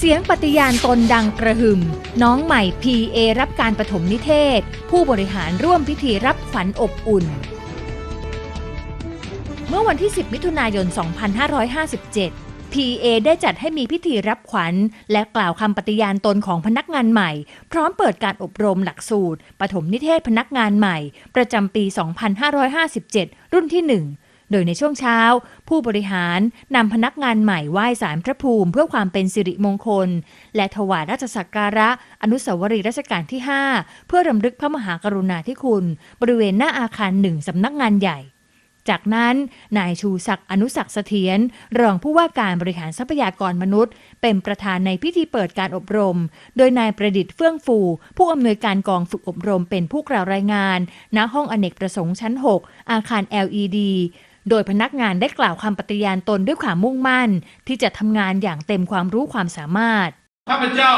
เสียงปฏิญาณตนดังกระหึ่ม น้องใหม่ PA รับการปฐมนิเทศ ผู้บริหารร่วมพิธีรับขวัญอบอุ่น เมื่อวันที่ 10 มิถุนายน 2557 PA ได้จัดให้มีพิธีรับขวัญ และกล่าวคำปฏิญาณตนของพนักงานใหม่ พร้อมเปิดการอบรมหลักสูตร ปฐมนิเทศพนักงานใหม่ ประจำปี 2557 รุ่นที่ 1 โดยในช่วงเช้า ผู้บริหารนำพนักงานใหม่ไหว้สารพระภูมิเพื่อความเป็นสิริมงคล และถวายราชสักการะ อนุสาวรีย์รัชกาลที่ 5 เพื่อรำลึกพระมหากรุณาธิคุณ บริเวณหน้าอาคารหนึ่งสำนักงานใหญ่จากนั้น นายชูศักดิ์อนุศักดิ์เสถียรรองผู้ว่าการบริหารทรัพยากรมนุษย์ เป็นประธานในพิธีเปิดการอบรม โดยนายประดิษฐ์เฟื่องฟู ผู้อำนวยการกองฝึกอบรมเป็นผู้กล่าวรายงาน ณห้องอเนกประสงค์ชั้น 6 อาคาร LED โดยพนักงานได้กล่าวคำปฏิญาณตนด้วยความมุ่งมั่น ที่จะทำงานอย่างเต็มความรู้ความสามารถข้าพเจ้า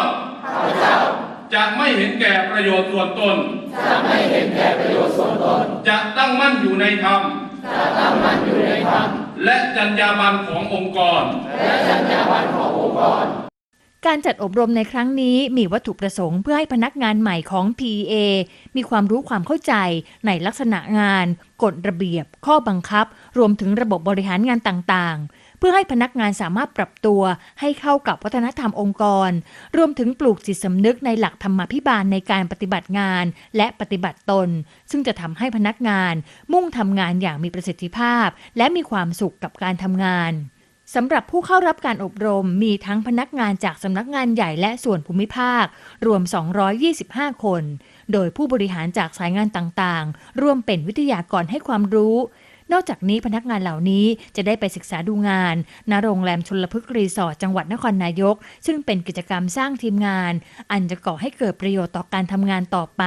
จะไม่เห็นแก่ประโยชน์ส่วนตน จะไม่เห็นแก่ประโยชน์ส่วนตน จะตั้งมั่นอยู่ในธรรม จะตั้งมั่นอยู่ในธรรม และจรรยาบรรณขององค์กรก การจัดอบรมในครั้งนี้มีวัตถุประสงค์เพื่อให้พนักงานใหม่ของ PA มีความรู้ความเข้าใจในลักษณะงาน กฎระเบียบ ข้อบังคับ รวมถึงระบบบริหารงานต่างๆ เพื่อให้พนักงานสามารถปรับตัวให้เข้ากับวัฒนธรรมองค์กร รวมถึงปลูกจิตสำนึกในหลักธรรมาภิบาลในการปฏิบัติงานและปฏิบัติตน ซึ่งจะทำให้พนักงานมุ่งทำงานอย่างมีประสิทธิภาพ และมีความสุขกับการทำงาน สำหรับผู้เข้ารับการอบรมมีทั้งพนักงานจากสำนักงานใหญ่และส่วนภูมิภาค รวม 225 คน โดยผู้บริหารจากสายงานต่างๆ ร่วมเป็นวิทยากรให้ความรู้ นอกจากนี้พนักงานเหล่านี้จะได้ไปศึกษาดูงานณโรงแรมชลพฤกษ์รีสอร์ทจังหวัดนครนายก ซึ่งเป็นกิจกรรมสร้างทีมงาน อันจะก่อให้เกิดประโยชน์ต่อการทำงานต่อไป